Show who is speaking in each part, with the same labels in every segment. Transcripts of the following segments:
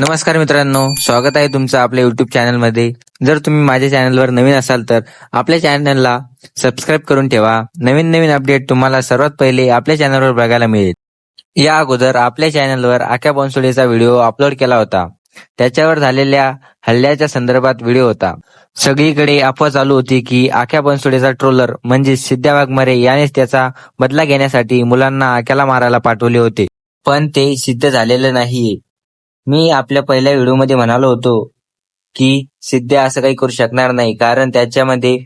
Speaker 1: नमस्कार मित्रांनो स्वागत आहे तुमचं आपल्या युट्यूब चॅनलमध्ये जर तुम्ही माझ्या चॅनलवर नवीन असाल तर आपल्या चॅनलला सबस्क्राईब करून ठेवा. नवीन नवीन अपडेट तुम्हाला सर्वात पहिले आपल्या चॅनलवर बघायला मिळेल. या अगोदर आपल्या चॅनलवर आख्या बनसोडेचा व्हिडिओ अपलोड केला होता. त्याच्यावर झालेल्या हल्ल्याच्या संदर्भात व्हिडिओ होता. सगळीकडे अफवा चालू होती की आख्या बनसोडेचा ट्रोलर म्हणजे सिद्ध्या वाघमारे यानेच त्याचा बदला घेण्यासाठी मुलांना आख्याला मारायला पाठवले होते. पण ते सिद्ध झालेलं नाहीये. मी आपल्या पहिल्या व्हिडिओमध्ये म्हणालो होतो की सिद्ध्या असं काही करू शकणार नाही कारण त्याच्यामध्ये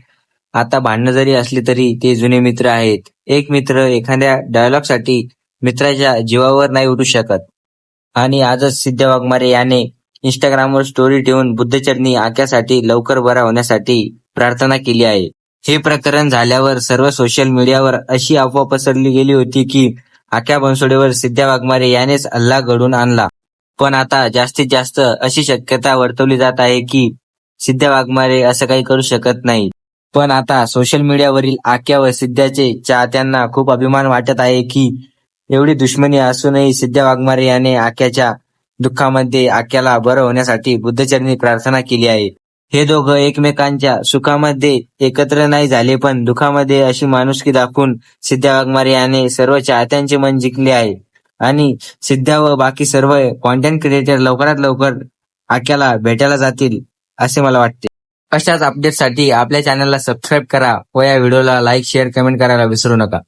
Speaker 1: आता भांडणं जरी असली तरी ते जुने मित्र आहेत. एक मित्र एखाद्या डायलॉगसाठी मित्राच्या जीवावर नाही उठू शकत. आणि आजच सिद्ध वाघमारे याने इंस्टाग्रामवर स्टोरी ठेवून बुद्धचरणी आक्यासाठी लवकर बरा होण्यासाठी प्रार्थना केली आहे. हे प्रकरण झाल्यावर सर्व सोशल मीडियावर अशी अफवा पसरली गेली होती की आक्या बनसोडेवर सिद्ध्या वाघमारे यानेच हल्ला घडून आणला. पण आता जास्तीत जास्त अशी शक्यता वर्तवली जात आहे की सिद्ध्या वाघमारे असं काही करू शकत नाही. पण आता सोशल मीडियावरील आख्या व सिद्ध्याचे चाहत्यांना खूप अभिमान वाटत आहे की एवढी दुश्मनी असूनही सिद्ध्या वाघमारे याने आख्याच्या दुःखामध्ये आख्याला बरं होण्यासाठी बुद्धचरणी प्रार्थना केली आहे. हे दोघं एकमेकांच्या सुखामध्ये एकत्र नाही झाले पण दुःखामध्ये अशी माणुसकी दाखवून सिद्ध्या वाघमारे याने सर्व चाहत्यांचे मन जिंकले आहे. आणि सिद्ध्या व बाकी सर्व कॉन्टेंट क्रिएटर लवकरात लवकर आक्याला भेटायला जातील असे मला वाटते. अशाच अपडेटसाठी आपल्या चॅनलला सबस्क्राईब करा व या व्हिडिओला लाईक शेअर कमेंट करायला विसरू नका.